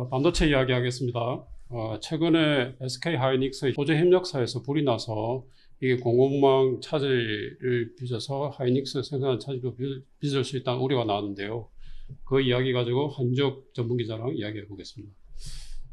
어, 반도체 이야기 하겠습니다. 어, 최근에 SK 하이닉스 소재 협력사에서 불이 나서 이게 공급망 차질을 빚어서 하이닉스 생산 차질도 빚- 빚을 수 있다는 우려가 나왔는데요. 그 이야기 가지고 한적 전문 기자랑 이야기해 보겠습니다.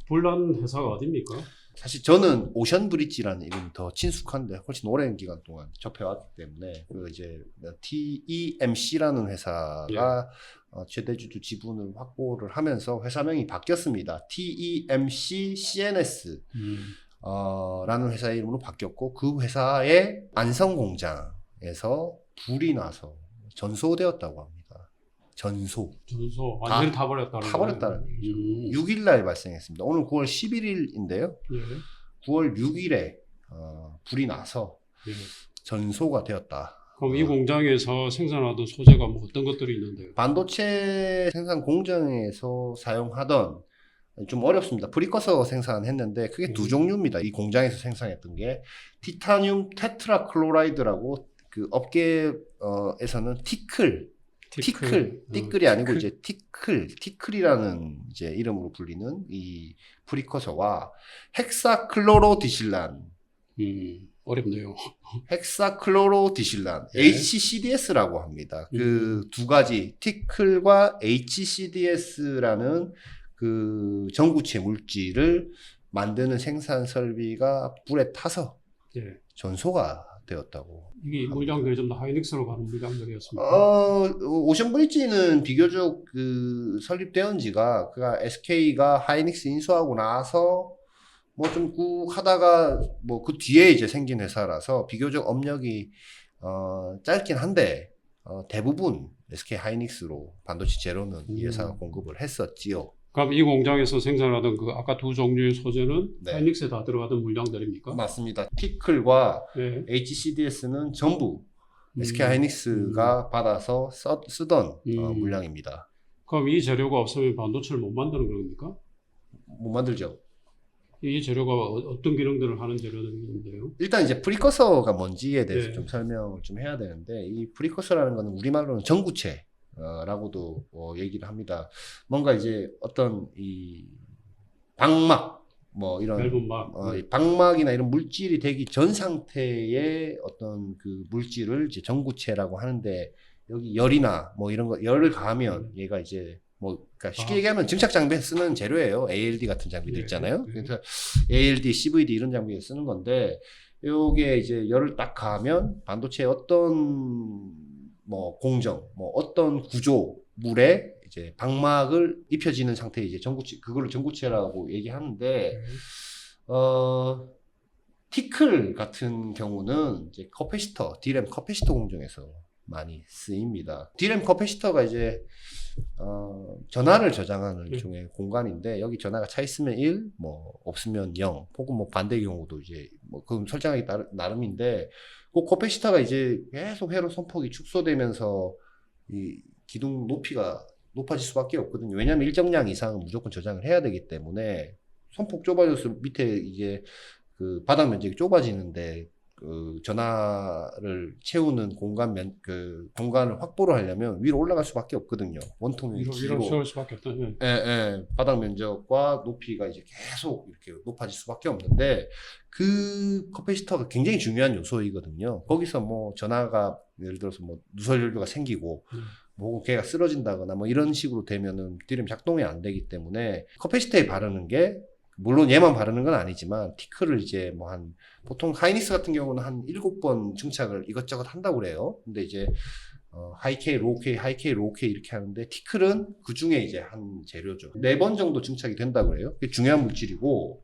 불난 회사가 어디입니까? 사실 저는 오션 브릿지라는 이름이 더 친숙한데 훨씬 오랜 기간 동안 접해왔기 때문에 그 이제 TEMC라는 회사가 어, 최대주주 지분을 확보를 하면서 회사명이 바뀌었습니다. TEMC CNS 음, 어, 라는 회사 이름으로 바뀌었고 그 회사의 안성 공장에서 불이 나서 전소되었다고 합니다. 전소. 전소 완전히 타버렸다는 타버렸다는 거예요. 얘기죠. 음, 6일 날 발생했습니다. 오늘 9월 11일인데요. 예, 9월 6일에 어, 불이 나서 예. 전소가 되었다. 그럼 이 어. 공장에서 생산하던 소재가 뭐 어떤 것들이 있는데요? 반도체 생산 공장에서 사용하던 좀 어렵습니다. 프리커서 생산했는데 크게 두 음. 종류입니다. 이 공장에서 생산했던 게 티타늄 테트라클로라이드라고 그 업계에서는 티클, 티클, 어, 티클 이 아니고 티클. 이제 티클, 티클이라는 이제 이름으로 불리는 이 프리커서와 헥사클로로디실란 음, 어렵네요. 헥사클로로디실란 네. HCDS라고 합니다. 그 두 가지 티클과 HCDS라는 그 전구체 물질을 만드는 생산 설비가 불에 타서 예. 전소가 되었다고. 이게 이 물량들이 좀 더 하이닉스로 가는 물량들이었습니다. 어, 오션 브릿지는 비교적 그 설립되은 지가 그가 SK가 하이닉스 인수하고 나서 뭐 좀 꾹 하다가 뭐 그 뒤에 이제 생긴 회사라서 비교적 업력이 어, 짧긴 한데 어, 대부분 SK 하이닉스로 반도체 재료는 이 회사가 음. 공급을 했었지요. 그럼 이 공장에서 생산하던 그 아까 두 종류의 소재는 네. 하이닉스에 다 들어가던 물량들입니까? 맞습니다. 티클과 네. HCDS는 전부 음. SK 하이닉스가 받아서 써, 쓰던 어, 음. 물량입니다. 그럼 이 재료가 없으면 반도체를 못 만드는 겁니까? 못 만들죠. 이 재료가 어, 떤 기능들을 하는 재료들인데요. 일단 이제 프리커서가 뭔지에 대해서 네. 좀 설명을 좀 해야 되는데 이 프리커서라는 거는 우리말로는 전구체 라고도 어, 얘기를 합니다. 뭔가 이제 어떤 이 방막 뭐 이런. 어, 이 방막이나 이런 물질이 되기 전 상태의 어떤 그 물질을 이제 전구체라고 하는데 여기 열이나 뭐 이런 거 열을 가하면 얘가 이제 뭐 그러니까 쉽게 아. 얘기하면 증착 장비에 쓰는 재료예요. ALD 같은 장비들 예, 있잖아요. 예. 그래서 ALD, CVD 이런 장비에 쓰는 건데 요게 이제 열을 딱 가하면 반도체의 어떤 뭐 공정, 뭐 어떤 구조, 물에 이제 방막을 입혀지는 상태에 이제 전구체 그거를 전구체라고 얘기하는데 네. 어, 티클 같은 경우는 이제 커패시터, D램 커패시터 공정에서 많이 쓰입니다. D램 커패시터가 이제 어, 전화를 저장하는 음. 종의 공간인데 여기 전화가 차 있으면 1, 뭐 없으면 0, 혹은 뭐 반대 경우도 이제 뭐 그건 설정하기 나름, 나름인데 그 커패시터가 이제 계속 회로 선폭이 축소되면서 이 기둥 높이가 높아질 수밖에 없거든요. 왜냐하면 일정량 이상은 무조건 저장을 해야 되기 때문에 선폭 좁아져서 밑에 이제 그 바닥 면적이 좁아지는데 그 전화를 채우는 공간 면, 그 공간을 확보를 하려면 위로 올라갈 수밖에 없거든요. 원통이 위로. 위로 세울 수밖에 없다. 예. 예, 예. 바닥 면적과 높이가 이제 계속 이렇게 높아질 수밖에 없는데 그 커패시터가 굉장히 중요한 요소이거든요. 거기서 뭐 전화가 예를 들어서 뭐 누설 연료가 생기고 음. 뭐 걔가 쓰러진다거나 뭐 이런 식으로 되면은 디램 작동이 안 되기 때문에 커패시터에 바르는 게 물론 얘만 바르는 건 아니지만 티크를 이제 뭐 한 보통 하이닉스 같은 경우는 한 일곱 번 증착을 이것저것 한다고 그래요. 근데 이제 어, 하이케이, 로우케이, 하이케이, 로우케이 이렇게 하는데 티클은 그 중에 이제 한 재료죠. 네 번 정도 증착이 된다고 그래요. 그게 중요한 물질이고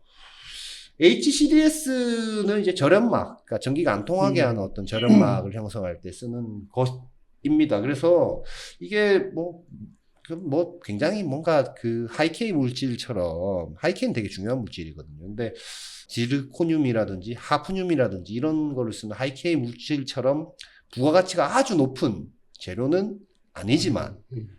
HCDS는 이제 절연막, 그러니까 전기가 안 통하게 음. 하는 어떤 절연막을 형성할 때 쓰는 것입니다. 그래서 이게 뭐, 그 뭐 굉장히 뭔가 그 하이케이 물질처럼 하이케이는 되게 중요한 물질이거든요. 근데 지르코늄이라든지 하프늄이라든지 이런 거를 쓰는 하이케이 물질처럼 부가가치가 아주 높은 재료는 아니지만 음.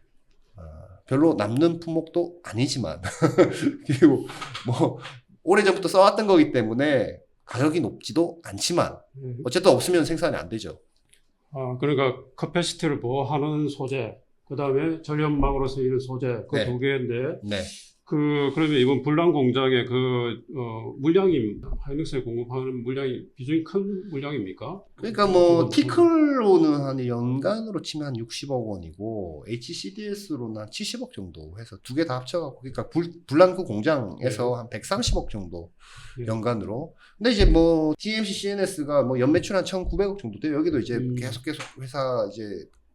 어, 별로 남는 품목도 아니지만 그리고 뭐 오래전부터 써왔던 거기 때문에 가격이 높지도 않지만 예. 어쨌든 없으면 생산이 안 되죠. 아, 그러니까 커패시티를 보호하는 소재, 그 다음에 전력망으로 쓰이는 소재, 그 네. 두 개인데, 네. 그 그러면 이번 불량 공장의 그 어, 물량이 하이닉스에 공급하는 물량이 비중이 큰 물량입니까? 그러니까 뭐 티클로는 한 연간으로 치면 한 60억 원이고 HCDS로는 한 70억 정도 해서 두 개 다 합쳐갖고 그러니까 불, 불란구 공장에서 한 130억 정도 예. 연간으로. 근데 이제 뭐 TMC CNS가 뭐 연매출 한 1,900억 정도 돼요. 여기도 이제 음. 계속 계속 회사 이제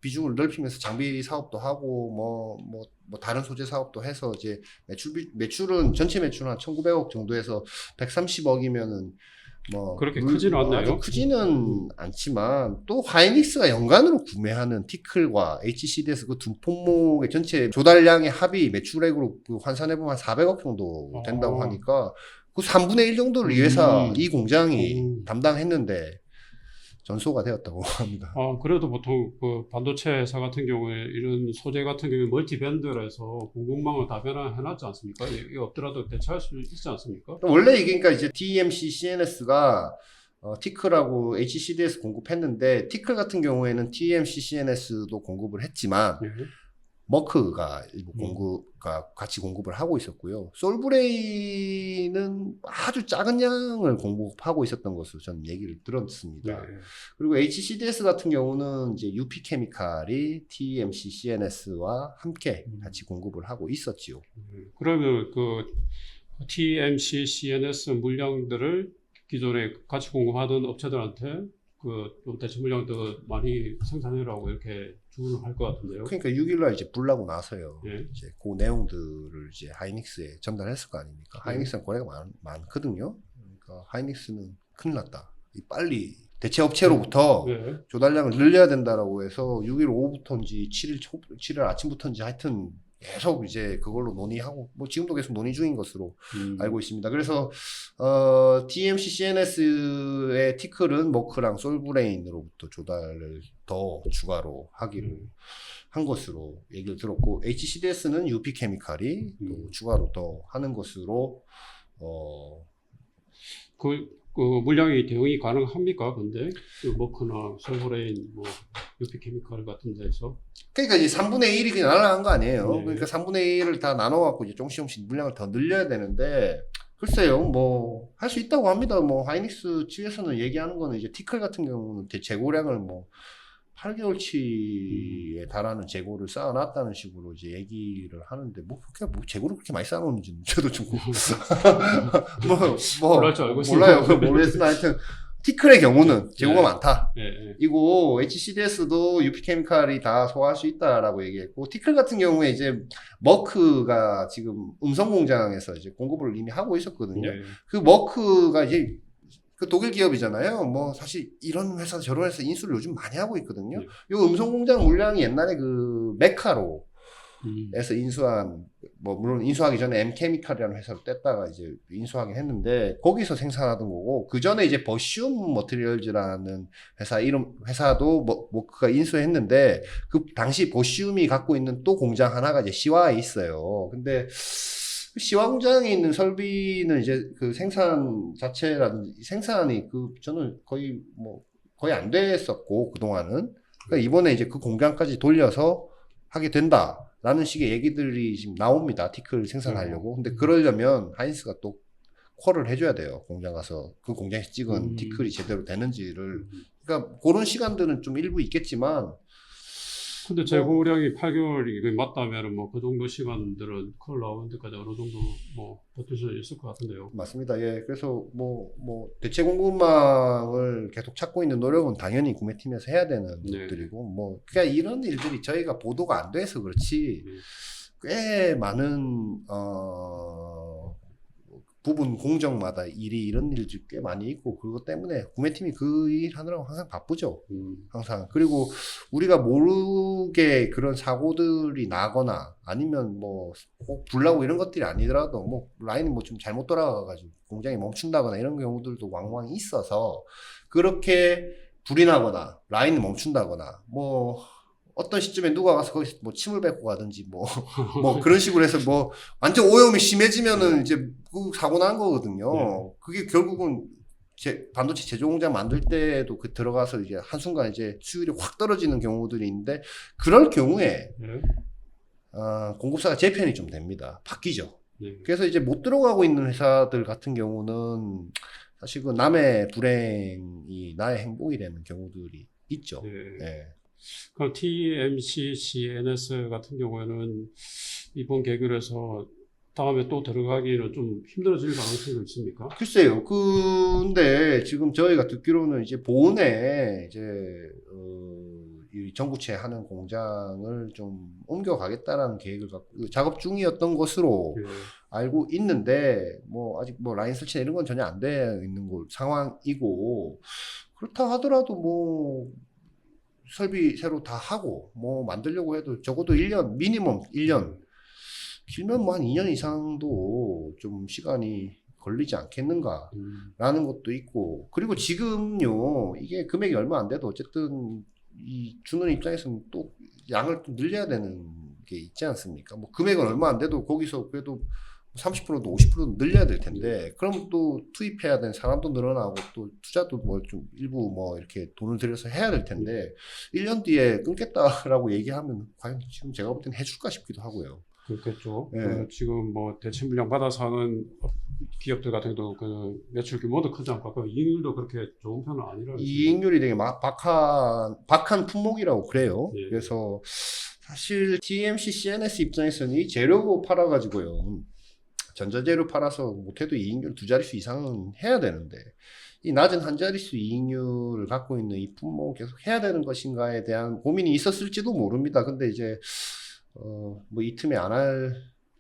비중을 넓히면서 장비 사업도 하고 뭐뭐뭐 다른 소재 사업도 해서 이제 매출 비- 매출은 전체 매출은 한 1,900억 정도에서 130억이면은 뭐 그렇게 물- 크지는 않나요? 아주 크지는 않지만 또 하이닉스가 연간으로 구매하는 티클과 HCDS 그두 품목의 전체 조달량의 합이 매출액으로 그 환산해 보면 한 400억 정도 된다고 아. 하니까 그 3분의 1 정도를 이 회사 음. 이 공장이 음. 담당했는데 전소가 되었다고 합니다. 아, 그래도 보통 그 반도체 회사 같은 경우에 이런 소재 같은 경우에 멀티밴드라서 공급망을 다 변화해놨지 않습니까? 이게 없더라도 대체할 수 있지 않습니까? 원래 이게 그러니까 이제 TMC CNS가 어, 티클하고 HCDS 공급했는데 티클 같은 경우에는 TMC CNS도 공급을 했지만 예. 머크가 일부 음. 공급가 같이 공급을 하고 있었고요. 솔브레이는 아주 작은 양을 공급하고 있었던 것으로 저는 얘기를 네. 들었습니다. 그리고 HCDS 같은 경우는 이제 UP 케미칼이 TMC CNS와 함께 음. 같이 공급을 하고 있었지요. 음, 그러면 그 TMC, CNS 물량들을 기존에 같이 공급하던 업체들한테 그좀 대체 물량 더 많이 생산해라고 이렇게 주문을 할 것 같은데요. 그러니까 6일날 이제 불나고 나서요. 예. 이제 그 내용들을 이제 하이닉스에 전달했을 거 아닙니까? 음. 하이닉스는 거래가 많, 많거든요. 그러니까 하이닉스는 큰일 났다. 이 빨리 대체 업체로부터 네. 조달량을 늘려야 된다라고 해서 6일 오후부터인지 7일 초, 7일 아침부터인지 하여튼 계속 이제 그걸로 논의하고 뭐 지금도 계속 논의 중인 것으로 음. 알고 있습니다. 그래서 어, DMC CNS의 티클은 머크랑 솔브레인으로부터 조달을 더 추가로 하기를 음. 한 것으로 얘기를 들었고 HCDS는 UP 케미칼이 또 음. 추가로 더 하는 것으로 어, 그, 그 물량이 대응이 가능합니까? 근데 그 머크나 솔브레인, 뭐 유피케미칼 같은 데서 그러니까 이제 3분의 1이 그냥 날아간 거 아니에요. 네. 그러니까 3분의 1을 다 나눠갖고 이제 조금씩 조금씩 물량을 더 늘려야 되는데, 글쎄요, 뭐, 할 수 있다고 합니다. 뭐, 하이닉스 측에서는 얘기하는 거는 이제 티클 같은 경우는 대- 재고량을 뭐, 8개월치에 달하는 재고를 쌓아놨다는 식으로 이제 얘기를 하는데, 뭐, 그렇게, 뭐, 재고를 그렇게 많이 쌓아놓는지는 저도 좀, 뭐, 뭐, 몰라요. 모르겠으나 하여튼, 티클의 경우는 재고가 네. 많다. 예, 예. 이고 HCDS도 UP케미칼이 다 소화할 수 있다라고 얘기했고 티클 같은 경우에 이제 머크가 지금 음성 공장에서 이제 공급을 이미 하고 있었거든요. 예. 그 머크가 이제 그 독일 기업이잖아요. 뭐 사실 이런 회사 저런 회사 인수를 요즘 많이 하고 있거든요. 네. 요 음성 공장 물량이 옛날에 그 메카로 음. 에서 인수한 뭐 물론 인수하기 전에 M케미칼이라는 회사를 뗐다가 이제 인수하긴 했는데 거기서 생산하던 거고 그 전에 이제 버시움 머티리얼즈라는 회사 이름 회사도 뭐 뭐그가 인수했는데 그 당시 버시움이 갖고 있는 또 공장 하나가 이제 시와에 있어요. 근데 그 시와 공장에 있는 설비는 이제 그 생산 자체라든지 생산이 그 저는 거의 뭐 거의 안 됐었고 그 동안은. 그러니까 이번에 이제 그 공장까지 돌려서 하게 된다 라는 식의 얘기들이 지금 나옵니다. 티클 생산하려고. 근데 그러려면 하인스가 또 콜을 해줘야 돼요. 공장 가서 그 공장에서 찍은 음. 티클이 제대로 되는지를. 그러니까 그런 시간들은 좀 일부 있겠지만 근데 재고량이 8개월이 맞다면 뭐그 정도 시간들은 데까지 어느 정도 뭐 버틸 수 있을 것 같은데요. 맞습니다. 예. 그래서 뭐, 뭐, 대체 공급망을 계속 찾고 있는 노력은 당연히 구매팀에서 해야 되는 네. 것들이고, 뭐, 그러니까 이런 일들이 저희가 보도가 안 돼서 그렇지, 네. 꽤 많은, 어, 부분 공정마다 일이 이런 일들이 꽤 많이 있고, 그것 때문에 구매팀이 그 일 하느라고 항상 바쁘죠. 음. 항상. 그리고 우리가 모르게 그런 사고들이 나거나 아니면 뭐꼭 불나고 이런 것들이 아니더라도 뭐 라인이 뭐 좀 잘못 돌아가가지고 공장이 멈춘다거나 이런 경우들도 왕왕 있어서 그렇게 불이 나거나 라인이 멈춘다거나 뭐 어떤 시점에 누가 가서 거기서 뭐 침을 뱉고 가든지 뭐, 뭐 그런 식으로 해서 뭐 완전 오염이 심해지면은 이제 그 사고 난 거거든요. 네. 그게 결국은 제 반도체 제조 공장 만들 때도 그 들어가서 이제 한순간 이제 수율이 확 떨어지는 경우들이 있는데 그럴 경우에 예. 어, 공급사가 재편이 좀 됩니다. 바뀌죠. 네. 그래서 이제 못 들어가고 있는 회사들 같은 경우는 사실 그 남의 불행이 나의 행복이 되는 경우들이 있죠. 네. 예. 그 TMC, CNS 같은 경우에는 이번 계획에서 다음에 또 들어가기는 좀 힘들어질 가능성이 있습니까? 글쎄요. 근데 지금 저희가 듣기로는 이제 보은에 이제 어, 이 전구체 하는 공장을 좀 옮겨가겠다라는 계획을 갖고 작업 중이었던 것으로 예. 알고 있는데 뭐 아직 뭐 라인 설치나 이런 건 전혀 안 되어 있는 거 상황이고 그렇다 하더라도 뭐 설비 새로 다 하고 뭐 만들려고 해도 적어도 1년 미니멈 1년 길면 뭐 한 2년 이상도 좀 시간이 걸리지 않겠는가 음, 라는 것도 있고 그리고 지금요 이게 금액이 얼마 안 돼도 어쨌든 이 주는 입장에서는 또 양을 좀 늘려야 되는 게 있지 않습니까? 뭐 금액은 얼마 안 돼도 거기서 그래도 30%도 50%도 늘려야 될 텐데 그럼 또 투입해야 되는 사람도 늘어나고 또 투자도 뭐 좀 일부 뭐 이렇게 돈을 들여서 해야 될 텐데 1년 뒤에 끊겠다라고 얘기하면 과연 지금 제가 볼 때는 해줄까 싶기도 하고요. 그렇겠죠. 예. 그 지금 뭐 대체 물량 받아서 하는 기업들 같은 경우도 그 매출 규모도 크지 않고 그 이익률도 그렇게 좋은 편은 아니라 이익률이 되게 막 박한 박한 품목이라고 그래요. 예. 그래서 사실 TMC, CNS 입장에서는 이 재료 팔아가지고요. 전자재료 팔아서 못해도 이익률 두 자릿수 이상은 해야 되는데 이 낮은 한 자릿수 이익률을 갖고 있는 이 품목 계속 해야 되는 것인가에 대한 고민이 있었을지도 모릅니다. 근데 이제 어, 뭐 이 틈에 안 할,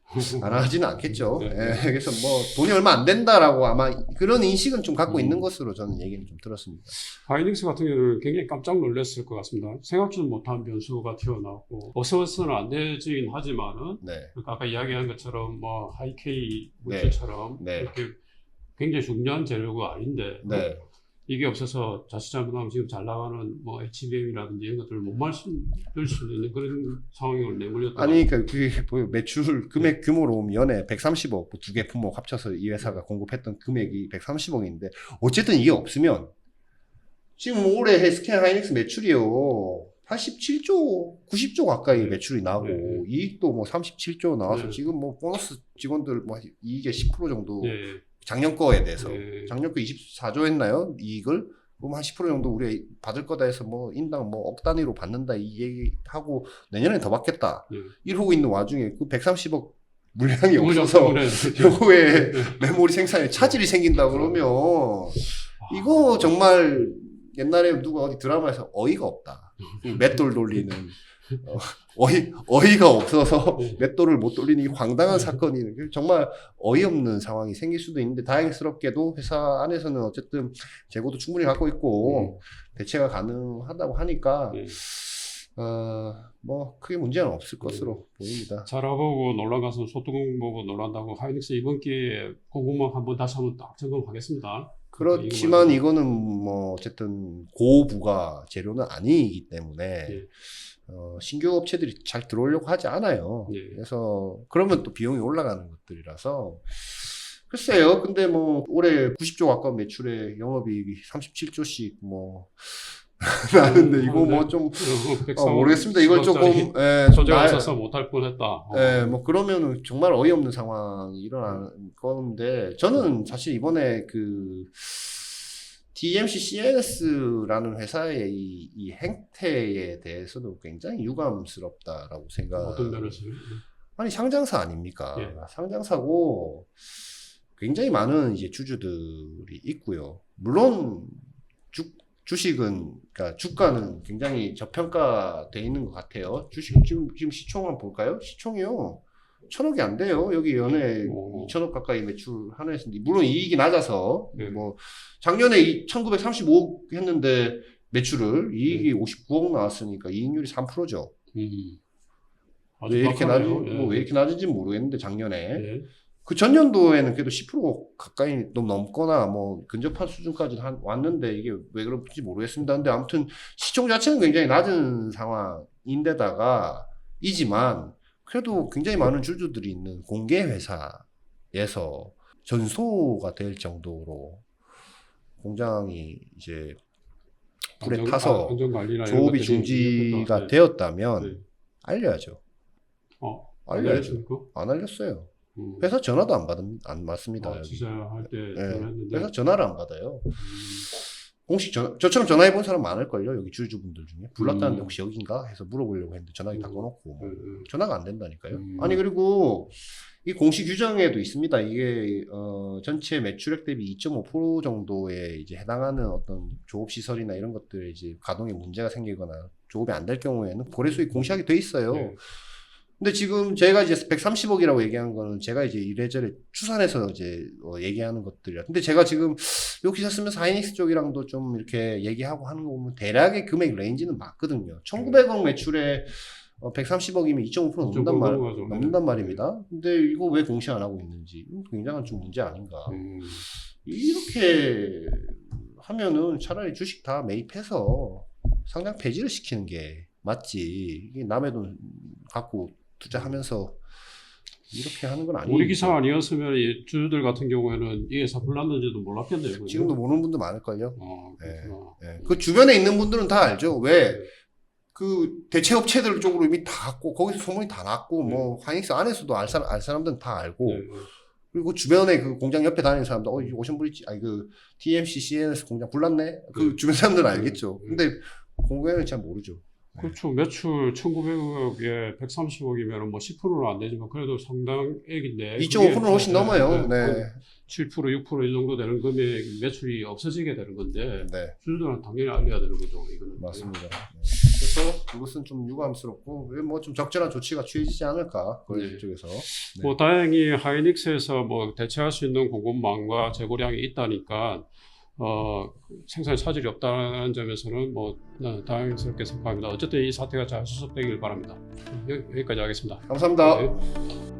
안 하지는 않겠죠. 네. 예, 그래서 뭐 돈이 얼마 안 된다라고 아마 그런 인식은 좀 갖고 음. 있는 것으로 저는 얘기는 좀 들었습니다. 하이닉스 같은 경우는 굉장히 깜짝 놀랐을 것 같습니다. 생각지도 못한 변수가 튀어나오고 어서서는 안 되긴 하지만은 네. 그러니까 아까 이야기한 것처럼 뭐 하이케이 물질처럼 네. 이렇게 굉장히 중요한 재료가 아닌데 네. 이게 없어서 자칫 잘못하면 지금 잘 나가는 뭐 HBM이라든지 이런 것들을 못 말씀드릴 수 있는 그런 상황을 내몰렸다. 아니, 그러니까 그게 뭐 매출 금액 규모로 보면 연에 130억, 두 개 품목 합쳐서 이 회사가 공급했던 금액이 130억인데, 어쨌든 이게 없으면, 지금 올해 SK 하이닉스 매출이요, 87조, 90조 가까이 네. 매출이 나오고, 네. 이익도 뭐 37조 나와서 네. 지금 뭐 보너스 직원들 뭐 이익의 10% 정도, 예, 작년 거에 대해서, 예. 작년 거 24조 했나요? 이익을? 그럼 한 10% 정도 우리 받을 거다 해서 뭐 인당 뭐 억 단위로 받는다 이 얘기하고 내년에 더 받겠다. 예. 이러고 있는 와중에 그 130억 물량이 물량 없어서 요거에 메모리 생산에 차질이 생긴다 그러면 이거 정말 옛날에 누가 어디 드라마에서 어이가 없다. 이 맷돌 돌리는 어, 어이 어이가 없어서 네. 맷돌을 못 돌리는 이 황당한 사건이 정말 어이없는 상황이 생길 수도 있는데 다행스럽게도 회사 안에서는 어쨌든 재고도 충분히 갖고 있고 대체가 가능하다고 하니까 네. 어뭐 크게 문제는 없을 것으로 보입니다. 잘하고 놀란 가서 소뚜껑 보고 놀란다고 하이닉스 이번 기회에 공공망 한번 다시 한번 딱 점검하겠습니다. 그렇지만 이거 이거는 뭐 어쨌든 고부가 재료는 아니기 때문에 예. 어, 신규 업체들이 잘 들어오려고 하지 않아요. 예. 그래서 그러면 또 비용이 올라가는 것들이라서 글쎄요. 근데 뭐 올해 90조 가까운 매출에 영업이익이 37조씩 뭐 나는데 이거 뭐좀 어, 모르겠습니다. 이걸 조금 예, 좀 소재가 나- 없어서 못할 뻔했다. 어. 예, 뭐 그러면은 정말 어이없는 상황이 일어나는 건데 저는 사실 이번에 그 DMC CNS라는 회사의 이, 이 행태에 대해서도 굉장히 유감스럽다라고 생각. 어떤 면에서 아니 상장사 아닙니까? 예. 상장사고 굉장히 많은 이제 주주들이 있고요. 물론 주, 주식은 그러니까 주가는 굉장히 저평가돼 있는 것 같아요. 주식 지금 지금 시총 한번 볼까요? 시총이요. 천억이 안 돼요. 여기 연에 오. 2천억 가까이 매출 하나 했는데 물론 이익이 낮아서 네. 뭐 작년에 이 1935억 했는데 매출을 이익이 59억 나왔으니까 이익률이 3%죠. 음. 왜 이렇게 낮은 박하네요. 예. 뭐왜 이렇게 낮은지 모르겠는데 작년에 예. 그 전년도에는 그래도 10% 가까이 좀 넘거나 뭐 근접한 수준까지 한, 왔는데 이게 왜 그런지 모르겠습니다. 근데 아무튼 시총 자체는 굉장히 낮은 상황인데다가 이지만 그래도 굉장히 많은 주주들이 있는 공개 회사에서 전소가 될 정도로 공장이 이제 불에 안전- 타서 아, 조업이 중지가 네. 되었다면 네. 알려야죠. 어, 알려야죠. 알려야죠. 안 알렸어요. 음. 회사 전화도 안 받, 안 받습니다. 아, 여기. 투자할 때 예, 회사 전화를 안 받아요. 음. 공식 전화, 저처럼 전화해 본 사람 많을 걸요. 여기 주주분들 중에. 불렀다는데 음. 혹시 여긴가? 해서 물어보려고 했는데 전화기 다 음. 꺼놓고. 뭐. 음, 전화가 안 된다니까요. 음. 아니, 그리고 이 공식 규정에도 있습니다. 이게, 어, 전체 매출액 대비 2.5% 정도에 이제 해당하는 어떤 조업 시설이나 이런 것들 이제 가동에 문제가 생기거나 조업이 안 될 경우에는 거래소에 공시하게 돼 있어요. 네. 근데 지금 제가 이제 130억이라고 얘기한 거는 제가 이제 이래저래 추산해서 이제 어, 얘기하는 것들이라. 근데 제가 지금 요 기사 쓰면서 하이닉스 쪽이랑도 좀 이렇게 얘기하고 하는 거 보면 대략의 금액 레인지는 맞거든요. 1900억 매출에 어, 130억이면 2.5% 넘는단 말, 넘어가죠. 넘는단 말입니다. 근데 이거 왜 공시 안 하고 있는지 이건 굉장한 좀 문제 아닌가. 음. 이렇게 하면은 차라리 주식 다 매입해서 상장 폐지를 시키는 게 맞지. 이게 남의 돈 갖고 투자하면서 이렇게 하는 건 아니에요. 우리 기사 아니었으면 이 주주들 같은 경우에는 이 회사 불났는지도 몰랐겠네요. 그죠? 지금도 모르는 분들 많을걸요. 어, 예. 그렇구나. 예. 그 주변에 있는 분들은 다 알죠. 왜? 그 대체 업체들 쪽으로 이미 다 갖고 거기서 소문이 다 났고 뭐 하이닉스 안에서도 알 사람 알 사람들은 다 알고 네. 그리고 주변에 그 공장 옆에 다니는 사람들 어, 이 오션브리지 아니 그 TMC CNS 공장 불났네. 그 네. 주변 사람들은 알겠죠. 네. 근데 공개는 잘 모르죠. 그렇죠. 매출 1,900억에 130억이면 뭐 10%는 안 되지만 그래도 상당액인데 2.5%는 훨씬 그게, 넘어요. 네, 네. 7% 6%이 정도 되는 금액 매출이 없어지게 되는 건데 네. 주주들은 당연히 알려야 되는 거죠. 이거는 맞습니다. 네. 그래서 그것은 좀 유감스럽고 뭐 좀 적절한 조치가 취해지지 않을까 거래소 네. 쪽에서. 네. 뭐 다행히 하이닉스에서 뭐 대체할 수 있는 공급망과 재고량이 있다니까 어, 생산에 차질이 없다는 점에서는 뭐 어, 다행스럽게 생각합니다. 어쨌든 이 사태가 잘 수습되길 바랍니다. 여기- 여기까지 하겠습니다. 감사합니다. 네.